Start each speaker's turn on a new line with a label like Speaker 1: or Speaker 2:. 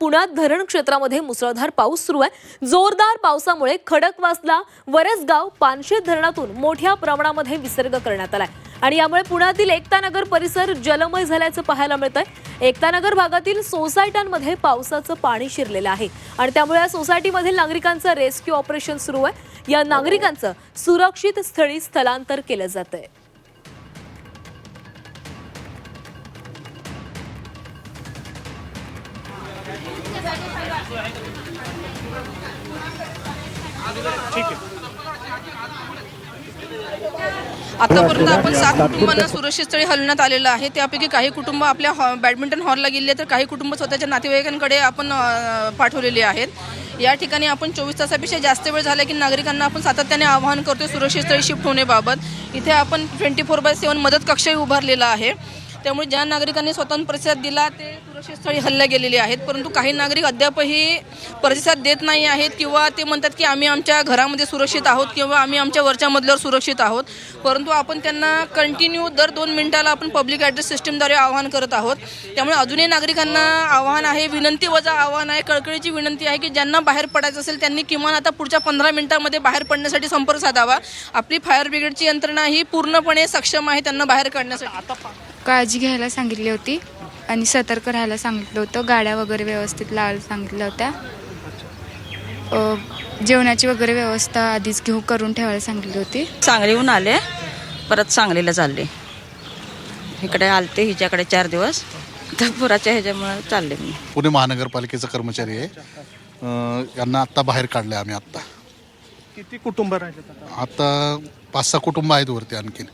Speaker 1: पुण्यात धरण क्षेत्रामध्ये मुसळधार पाऊस सुरू आहे. जोरदार पावसामुळे खडकवासला वरसगाव पानशेत धरणातून मोठ्या प्रमाणामध्ये विसर्ग करण्यात आलाय. आणि यामुळे पुण्यातील एकतानगर परिसर जलमय झाल्याचं पाहायला मिळतंय. एकतानगर भागातील सोसायट्यांमध्ये पावसाचं पाणी शिरलेलं आहे. आणि त्यामुळे या सोसायटीमधील नागरिकांचं रेस्क्यू ऑपरेशन सुरू आहे. या नागरिकांचं सुरक्षित स्थळी स्थलांतर केलं जात आहे
Speaker 2: आतापर्यंत आपण सात कुटुंबांना सुरक्षित स्थळी हलवण्यात आलेलं आहे. त्यापैकी काही कुटुंब आपल्या हॉ बॅडमिंटन हॉलला गेले तर काही कुटुंब स्वतःच्या नातेवाईकांकडे आपण पाठवलेले आहेत. या ठिकाणी आपण चोवीस तासापेक्षा जास्त वेळ झाला की नागरिकांना आपण सातत्याने आवाहन करतो सुरक्षित स्थळी शिफ्ट होण्याबाबत. इथे आपण ट्वेंटी फोर बाय सेवन मदत कक्षही उभारलेला आहे. त्यामुळे ज्या नागरिकांनी स्वतंत्र प्रतिसाद दिला ते सुरक्षित स्थळी हल्ले गेलेले आहेत. परंतु काही नागरिक अद्यापही प्रतिसाद देत नाही आहेत किंवा ते म्हणतात की आम्ही आमच्या घरामध्ये सुरक्षित आहोत किंवा आम्ही आमच्या वरच्या मजल्यावर सुरक्षित आहोत. परंतु आपण त्यांना कंटिन्यू दर दोन मिनिटाला आपण पब्लिक ॲड्रेस सिस्टीमद्वारे आवाहन करत आहोत. त्यामुळे अजूनही नागरिकांना आव्हान आहे विनंती वजा आव्हान आहे कळकळीची विनंती आहे की ज्यांना बाहेर पडायचं असेल त्यांनी किमान आता पुढच्या पंधरा मिनिटांमध्ये बाहेर पडण्यासाठी संपर्क साधावा. आपली फायर ब्रिगेडची यंत्रणा ही पूर्णपणे सक्षम आहे त्यांना बाहेर काढण्यासाठी.
Speaker 3: आता काळजी घ्यायला सांगितली होती आणि सतर्क राहायला सांगितलं होतं. गाड्या वगैरे व्यवस्थित लावायला सांगितल्या होत्या. अ, जेवणाची वगैरे व्यवस्था आधीच घेऊ करून ठेवायला सांगितली होती.
Speaker 4: सांगलीहून आले. परत सांगलीला चालले. इकडे आलते हिच्याकडे चार दिवस. तर पुराच्या ह्याच्यामुळे चालले मी.
Speaker 5: पुणे महानगरपालिकेचा कर्मचारी आहे. अं, यांना आत्ता बाहेर काढले आम्ही आत्ता.
Speaker 6: किती कुटुंब राहिले आता?
Speaker 5: आता पाच सहा कुटुंब आहेत वरती आणखीन.